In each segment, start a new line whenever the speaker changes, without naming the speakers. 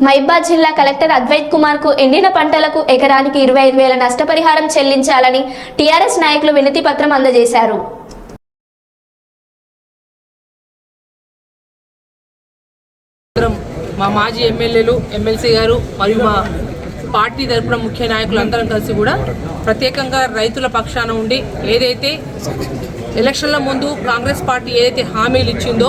మైబాద్ జిల్లా కలెక్టర్ అద్వైత్ కుమార్కు ఎండిన పంటలకు ఎకరానికి ఇరవై ఐదు వేల నష్టపరిహారం చెల్లించాలని టీఆర్ఎస్ నాయకులు వినతి పత్రం అందజేశారు.
మా మాజీ ఎమ్మెల్యేలు ఎమ్మెల్సీ గారు మరియు మా పార్టీ తరపున ముఖ్య నాయకులు అందరం కలిసి కూడా ప్రత్యేకంగా రైతుల పక్షాన ఉండి ఏదైతే ఎలక్షన్ల ముందు కాంగ్రెస్ పార్టీ ఏదైతే హామీలు ఇచ్చిందో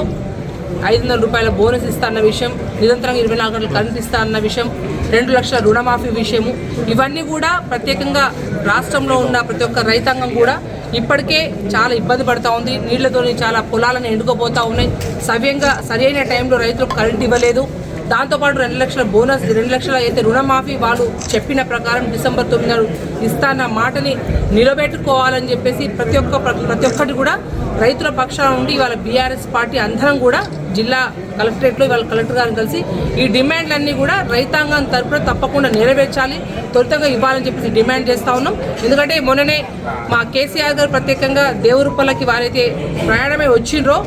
ఐదు వందల రూపాయల బోనస్ ఇస్తా అన్న విషయం నిరంతరం ఇరవై నాలుగు గంటలు కరెంట్ ఇస్తా అన్న విషయం రెండు లక్షల రుణమాఫీ విషయము ఇవన్నీ కూడా ప్రత్యేకంగా రాష్ట్రంలో ఉన్న ప్రతి ఒక్క రైతాంగం కూడా ఇప్పటికే చాలా ఇబ్బంది పడుతూ ఉంది. నీళ్ళతోని చాలా పొలాలను ఎండుకోపోతూ ఉన్నాయి. సవ్యంగా సరైన టైంలో రైతులకు కరెంట్ ఇవ్వలేదు. దాంతోపాటు రెండు లక్షల బోనస్ రెండు లక్షల అయితే రుణమాఫీ వాళ్ళు చెప్పిన ప్రకారం డిసెంబర్ తొమ్మిది నాడు ఇస్తాన్న మాటని నిలబెట్టుకోవాలని చెప్పేసి ప్రతి ఒక్క ప్రతి ఒక్కటి కూడా రైతుల పక్షాన ఉండి ఇవాళ బీఆర్ఎస్ పార్టీ అందరం కూడా జిల్లా కలెక్టరేట్లో ఇవాళ కలెక్టర్ గారిని కలిసి ఈ డిమాండ్లన్నీ కూడా రైతాంగం తరపున తప్పకుండా నెరవేర్చాలి. త్వరితంగా ఇవ్వాలని చెప్పేసి డిమాండ్ చేస్తూ ఉన్నాం. ఎందుకంటే మొన్ననే మా కేసీఆర్ గారు ప్రత్యేకంగా దేవరూపల్లకి వారైతే ప్రయాణమే వచ్చిండ్రో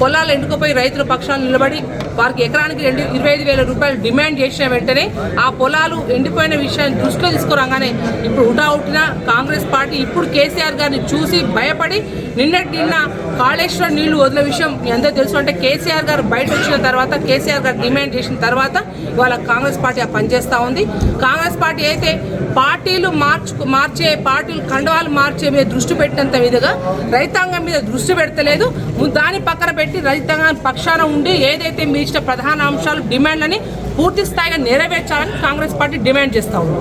పొలాలు ఎండుకుపోయి రైతుల పక్షాలు నిలబడి వారికి ఎకరానికి రెండు ఇరవై ఐదు వేల రూపాయలు డిమాండ్ చేసిన వెంటనే ఆ పొలాలు ఎండిపోయిన విషయాన్ని దృష్టిలో తీసుకురాగానే ఇప్పుడు ఉటా ఉట్టిన కాంగ్రెస్ పార్టీ ఇప్పుడు కేసీఆర్ గారిని చూసి భయపడి నిన్నటి నిన్న కాళేశ్వరం నీళ్ళు వదిలే విషయం మీ అందరూ తెలుసు. అంటే కేసీఆర్ గారు బయట వచ్చిన తర్వాత కేసీఆర్ గారు డిమాండ్ చేసిన తర్వాత ఇవాళ కాంగ్రెస్ పార్టీ పనిచేస్తూ ఉంది. కాంగ్రెస్ పార్టీ అయితే పార్టీలు మార్చు మార్చే పార్టీలు కండవాలు మార్చే మీద దృష్టి పెట్టినంత విధంగా రైతాంగం మీద దృష్టి పెడతలేదు. దాన్ని దాని పక్కన పెట్టి రైతాంగం పక్షాన ఉండి ఏదైతే మీ ఇచ్చిన ప్రధాన అంశాలు డిమాండ్లని పూర్తి స్థాయిగా నెరవేర్చాలని కాంగ్రెస్ పార్టీ డిమాండ్ చేస్తూ ఉంది.